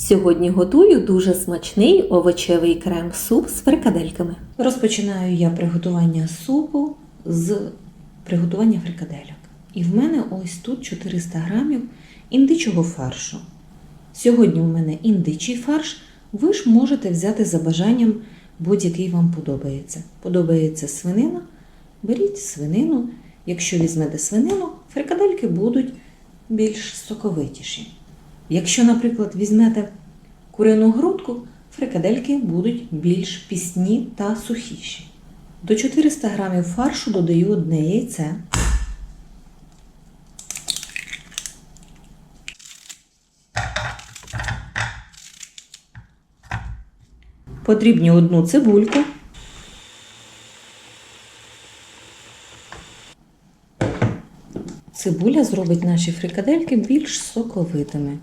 Сьогодні готую дуже смачний овочевий крем-суп з фрикадельками. Розпочинаю я приготування супу з приготування фрикадельок. І в мене ось тут 400 грамів індичого фаршу. Сьогодні у мене індичий фарш. Ви ж можете взяти за бажанням будь-який вам подобається. Подобається свинина, беріть свинину. Якщо візьмете свинину, фрикадельки будуть більш соковитіші. Якщо, наприклад, візьмете курину грудку, фрикадельки будуть більш пісні та сухіші. До 400 грамів фаршу додаю одне яйце. Потрібні одну цибульку. Цибуля зробить наші фрикадельки більш соковитими.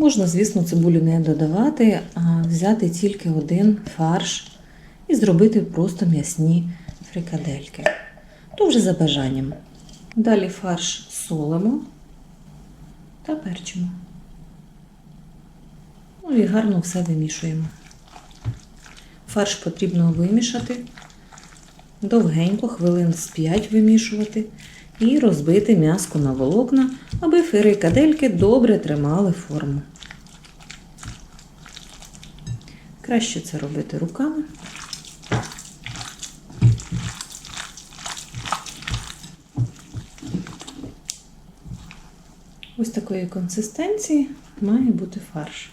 Можна, звісно, цибулю не додавати, а взяти тільки один фарш і зробити просто м'ясні фрикадельки. То вже за бажанням. Далі фарш солимо та перчимо. Ну і гарно все вимішуємо. Фарш потрібно вимішати, довгенько, хвилин з 5 вимішувати і розбити м'яско на волокна, аби фрикадельки добре тримали форму. Краще це робити руками. Ось такої консистенції має бути фарш.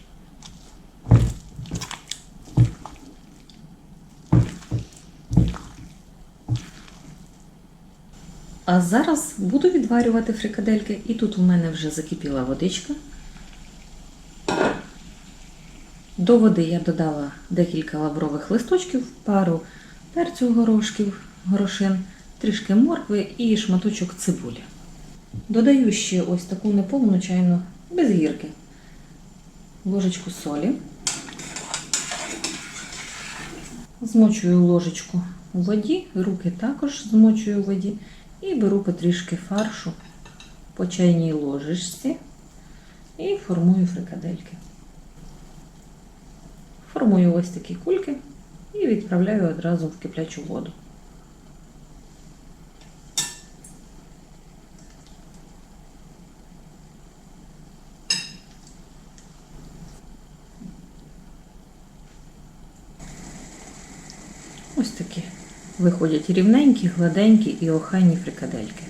А зараз буду відварювати фрикадельки, і тут у мене вже закипіла водичка. До води я додала декілька лаврових листочків, пару перцю горошків, горошин, трішки моркви і шматочок цибулі. Додаю ще ось таку неповну чайну без гірки, ложечку солі. Змочую ложечку у воді, руки також змочую у воді. І беру потрішки фаршу по чайній ложечці і формую фрикадельки. Формую ось такі кульки і відправляю одразу в киплячу воду. Ось такі виходять рівненькі, гладенькі і охайні фрикадельки.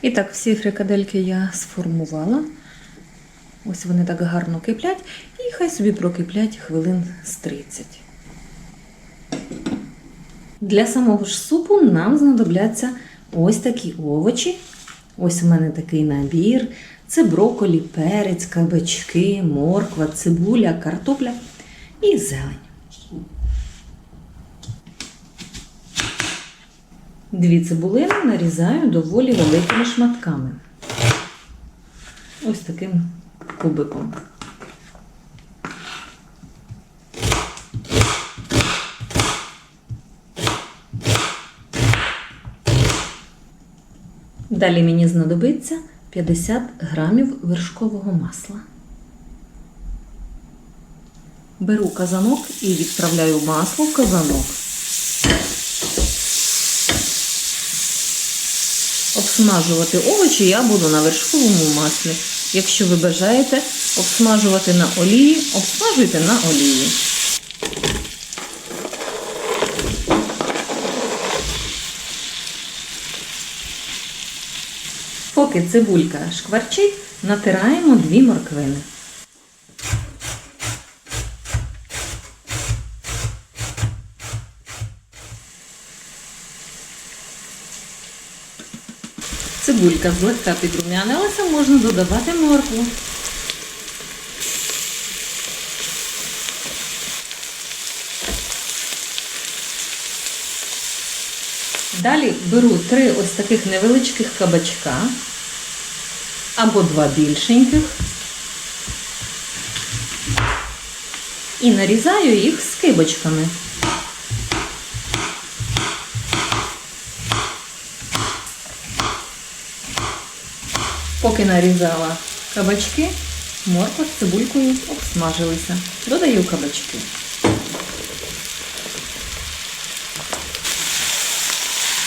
І так, всі фрикадельки я сформувала. Ось вони так гарно киплять, і хай собі прокиплять хвилин з 30. Для самого ж супу нам знадобляться ось такі овочі. Ось у мене такий набір. Це броколі, перець, кабачки, морква, цибуля, картопля і зелень. Дві цибулини нарізаю доволі великими шматками. Ось таким кубиком. Далі мені знадобиться 50 грамів вершкового масла. Беру казанок і відправляю масло в казанок. Обсмажувати овочі я буду на вершковому маслі. Якщо ви бажаєте обсмажувати на олії, обсмажуйте на олії. Поки цибулька шкварчить, натираємо дві морквини. Цибулька злегка підрумянилася, можна додавати моркву. Далі беру три ось таких невеличких кабачка або два більшеньких і нарізаю їх скибочками. Поки нарізала кабачки, морква з цибулькою обсмажилися. Додаю кабачки.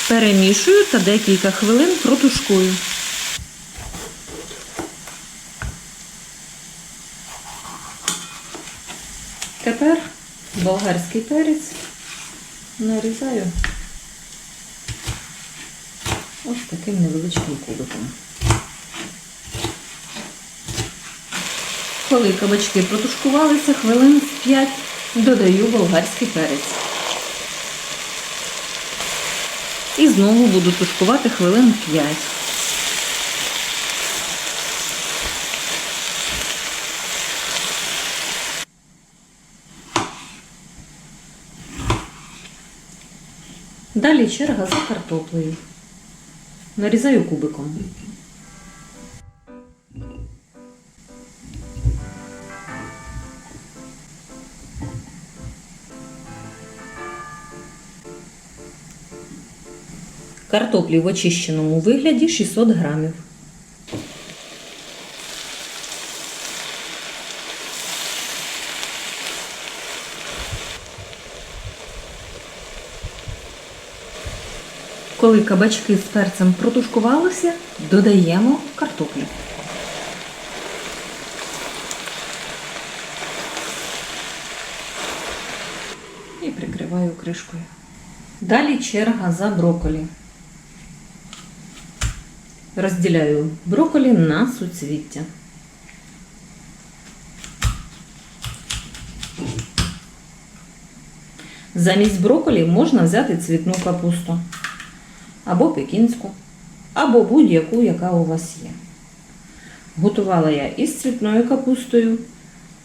Перемішую та декілька хвилин протушкую. Тепер болгарський перець нарізаю ось таким невеличким кубиком. Коли кабачки протушкувалися, хвилин з 5 додаю болгарський перець. І знову буду тушкувати хвилин 5. Далі черга за картоплею. Нарізаю кубиком. Картоплі в очищеному вигляді 600 грамів. Коли кабачки з перцем протушкувалися, додаємо картоплю. І прикриваю кришкою. Далі черга за броколі. Розділяю броколі на суцвіття. Замість броколі можна взяти цвітну капусту або пекінську, або будь-яку, яка у вас є. Готувала я із цвітною капустою,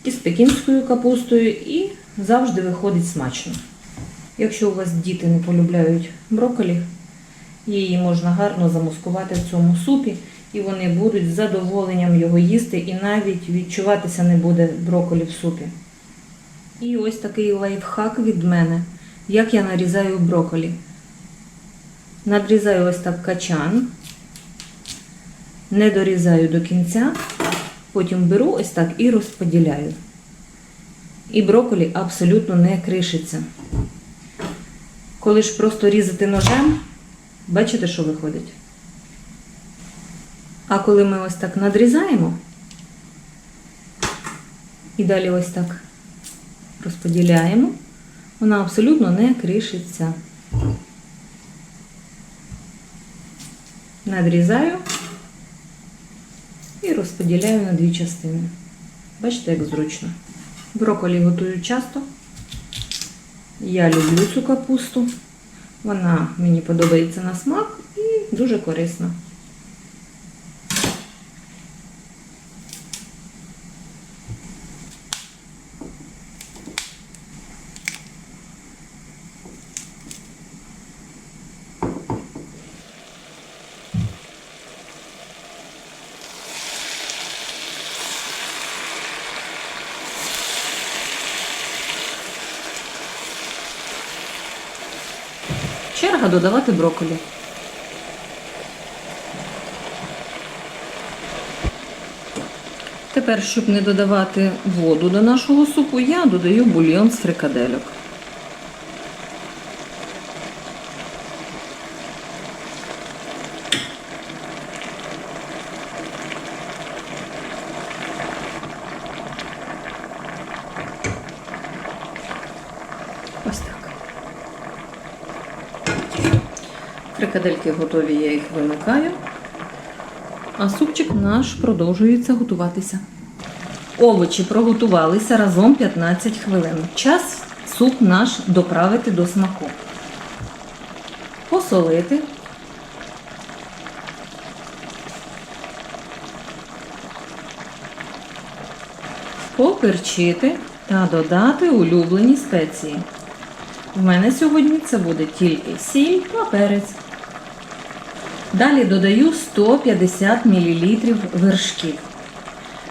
і з пекінською капустою, і завжди виходить смачно. Якщо у вас діти не полюбляють брокколі, її можна гарно замускувати в цьому супі, і вони будуть з задоволенням його їсти, і навіть відчуватися не буде брокколі в супі. І ось такий лайфхак від мене, як я нарізаю брокколі. Надрізаю ось так качан, не дорізаю до кінця, потім беру ось так і розподіляю. І брокколі абсолютно не кришиться. Коли ж просто різати ножем, бачите, що виходить? А коли ми ось так надрізаємо, і далі ось так розподіляємо, вона абсолютно не кришиться. Надрізаю і розподіляю на дві частини. Бачите, як зручно. Брокколі готую часто. Я люблю цю капусту. Вона мені подобається на смак і дуже корисна. Черга додавати брокколі. Тепер, щоб не додавати воду до нашого супу, я додаю бульйон з фрикадельок. Ось так. Фрикадельки готові, я їх вимикаю. А супчик наш продовжується готуватися. Овочі проготувалися разом 15 хвилин. Час суп наш доправити до смаку. Посолити. Поперчити та додати улюблені спеції. В мене сьогодні це буде тільки сіль та перець. Далі додаю 150 мл вершків.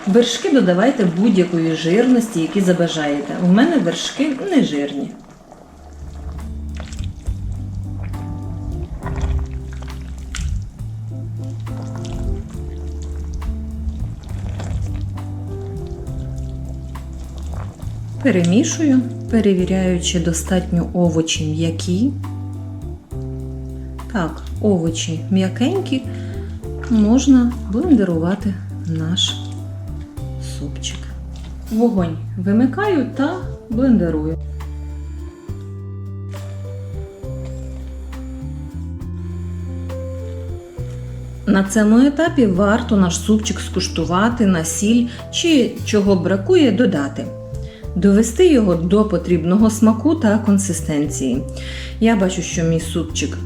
Вершки додавайте будь-якої жирності, які забажаєте. У мене вершки не жирні. Перемішую, перевіряючи достатньо овочі м'які. Так, овочі м'якенькі, можна блендерувати наш супчик. Вогонь вимикаю та блендерую. На цьому етапі варто наш супчик скуштувати на сіль чи чого бракує додати. Довести його до потрібного смаку та консистенції. Я бачу, що мій супчик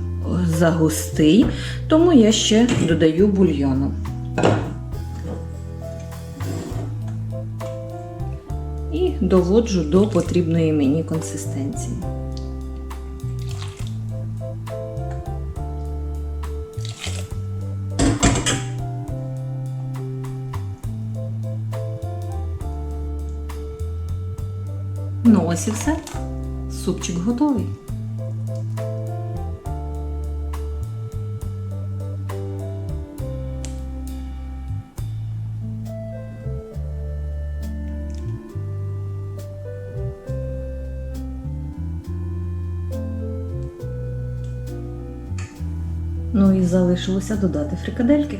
загустий, тому я ще додаю бульйону. І доводжу до потрібної мені консистенції. Ну ось і все. Супчик готовий. Залишилося додати фрикадельки.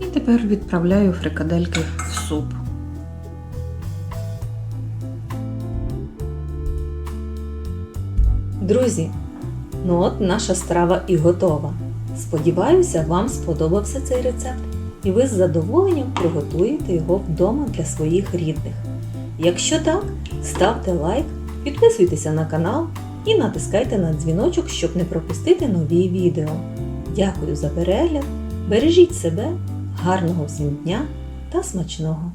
І тепер відправляю фрикадельки в суп. Друзі, ну от наша страва і готова. Сподіваюся, вам сподобався цей рецепт, і ви з задоволенням приготуєте його вдома для своїх рідних. Якщо так, ставте лайк, підписуйтеся на канал і натискайте на дзвіночок, щоб не пропустити нові відео. Дякую за перегляд! Бережіть себе, гарного всім дня та смачного!